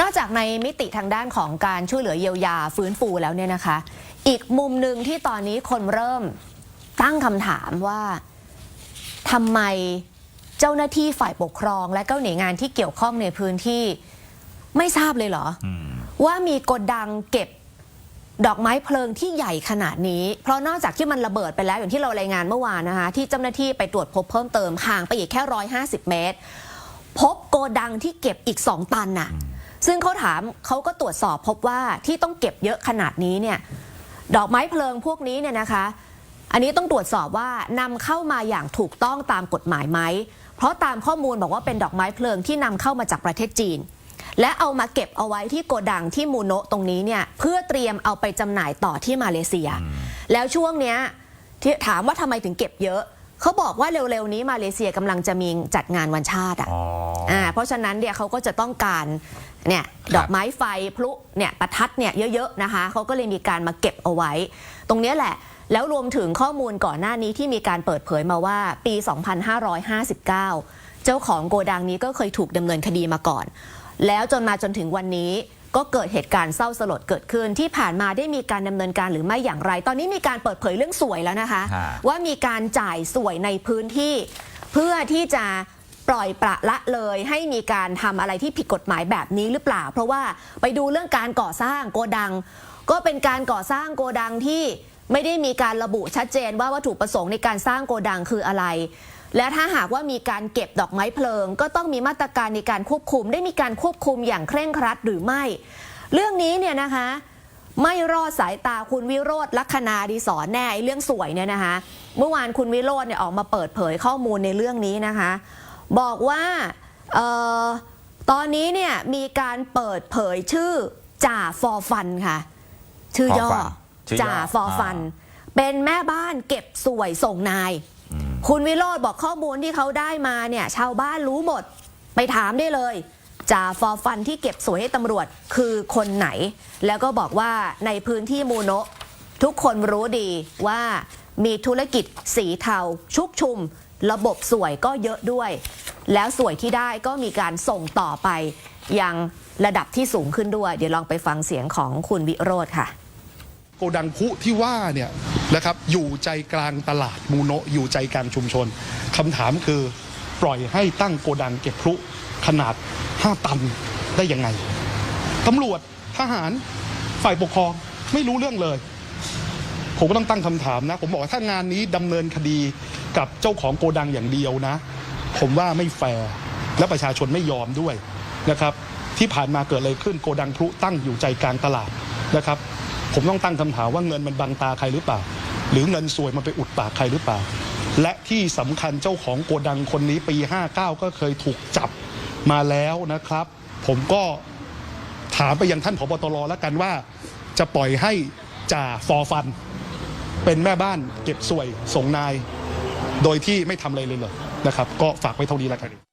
นอกจากในมิติทางด้านของการช่วยเหลือเยียวยาฟื้นฟูแล้วเนี่ยนะคะ อีกมุมหนึ่งที่ตอนนี้คนเริ่มตั้งคำถามว่าทำไมเจ้าหน้าที่ฝ่ายปกครอง และเจ้าหน่วยงานที่เกี่ยวข้องในพื้นที่ไม่ทราบเลยเหรออืมว่ามีโกดังเก็บดอกไม้เพลิงที่ใหญ่ขนาดนี้ เพราะนอกจากที่มันระเบิดไปแล้วอย่างที่เรารายงานเมื่อวานนะคะ ที่เจ้าหน้าที่ไปตรวจพบเพิ่มเติมห่างไปอีกแค่ 150 เมตร พบโกดังที่เก็บอีก 2 ตันน่ะ ซึ่งเขาถามเขาก็ตรวจสอบพบว่าที่ต้องเก็บเยอะขนาดนี้เนี่ยดอกไม้เพลิงพวกนี้เนี่ยนะคะ อันนี้ต้องตรวจสอบว่านำเข้ามาอย่างถูกต้องตามกฎหมายไหม เพราะตามข้อมูลบอกว่าเป็นดอกไม้เพลิงที่นำเข้ามาจากประเทศจีน และเอามาเก็บเอาไว้ที่โกดังที่มูโนะตรงนี้เนี่ยเพื่อเตรียมเอาไปจำหน่ายต่อที่มาเลเซีย แล้วช่วงเนี้ยที่ถามว่าทำไมถึงเก็บเยอะ เขาบอกว่าเร็วๆนี้มาเลเซียกำลังจะมีจัดงานวันชาติอะอ๋ออ่าเพราะฉะนั้นเนี่ยเขาก็จะต้องการเนี่ยดอกไม้ไฟพลุเนี่ยประทัดเนี่ยเยอะๆนะคะเขาก็เลยมีการมาเก็บเอาไว้ ตรงเนี้ยแหละ แล้วรวมถึงข้อมูลก่อนหน้านี้ที่มีการเปิดเผยมาว่าปี 2559 เจ้าของโกดังนี้ก็เคยถูกดำเนินคดีมาก่อน แล้วจนมาจนถึงวันนี้ ก็เกิดเหตุการณ์เศร้าสลดเกิดขึ้น ที่ผ่านมาได้มีการดำเนินการหรือไม่อย่างไร ตอนนี้มีการเปิดเผยเรื่องสวยแล้วนะคะฮะว่ามีการจ่ายสวยในพื้นที่ เพื่อที่จะปล่อยปละละเลยให้มีการทำอะไรที่ผิดกฎหมายแบบนี้หรือเปล่า เพราะว่าไปดูเรื่องการก่อสร้างโกดัง ก็เป็นการก่อสร้างโกดังที่ ไม่ได้มีการระบุชัดเจนว่าวัตถุประสงค์ในการสร้างโกดังคืออะไร และถ้าหากว่ามีการเก็บดอกไม้เพลิง ก็ต้องมีมาตรการในการควบคุม ได้มีการควบคุมอย่างเคร่งครัดหรือไม่ เรื่องนี้เนี่ยนะคะ ไม่รอดสายตาคุณวิโรธลัคนาดีสอนแน่เรื่องสวยเนี่ยนะคะ เมื่อวานคุณวิโรธเนี่ยออกมาเปิดเผยข้อมูลในเรื่องนี้นะคะ บอกว่าออตอนนี้เนี่ยมีการเปิดเผยชื่อจ่าฟอร์ฟันค่ะ ชื่อย่อ ชื่อย่อจ่าฟอร์ฟัน เป็นแม่บ้านเก็บสวยส่งนายคุณวิโรธบอกข้อมูลที่เขาได้มาเนี่ย ชาวบ้านรู้หมดไปถามได้เลยจ่าฟอร์ฟันที่เก็บสวยให้ตำรวจคือคนไหน แล้วก็บอกว่าในพื้นที่มูโนะทุกคนรู้ดีว่ามีธุรกิจสีเทา ชุกชุม ระบบสวยก็เยอะด้วย แล้วสวยที่ได้ก็มีการส่งต่อไปยังระดับที่สูงขึ้นด้วย เดี๋ยวลองไปฟังเสียงของคุณวิโรธค่ะ โกดังพุที่ว่าเนี่ยนะครับอยู่ใจกลางตลาดมูโนะอยู่ใจกลางชุมชนคำถามคือปล่อยให้ตั้งโกดังเก็บพลุขนาด 5 ตันได้ยังไงตำรวจทหารฝ่ายปกครองไม่รู้เรื่องเลย ผมก็ต้องตั้งคำถามนะ ผมบอกว่าถ้างานนี้ดำเนินคดีกับเจ้าของโกดังอย่างเดียวนะ ผมว่าไม่แฟร์และประชาชนไม่ยอมด้วยนะครับ ที่ผ่านมาเกิดอะไรขึ้นโกดังพลุตั้งอยู่ใจกลางตลาดนะครับ ผมต้องตั้งคำถามว่าเงินมันบังตาใครหรือเปล่า หรือเงินสวยมันไปอุดปากใครหรือเปล่า และที่สำคัญเจ้าของโกดังคนนี้ปี 59 ก็เคยถูกจับมาแล้วนะครับ ผมก็ถามไปยังท่านผบตรแล้วกันว่า จะปล่อยให้จ่าฟอฟัน เป็นแม่บ้านเก็บสวยส่งนาย โดยที่ไม่ทำอะไรเลยเลยนะครับ ก็ฝากไว้เท่านี้แล้วกัน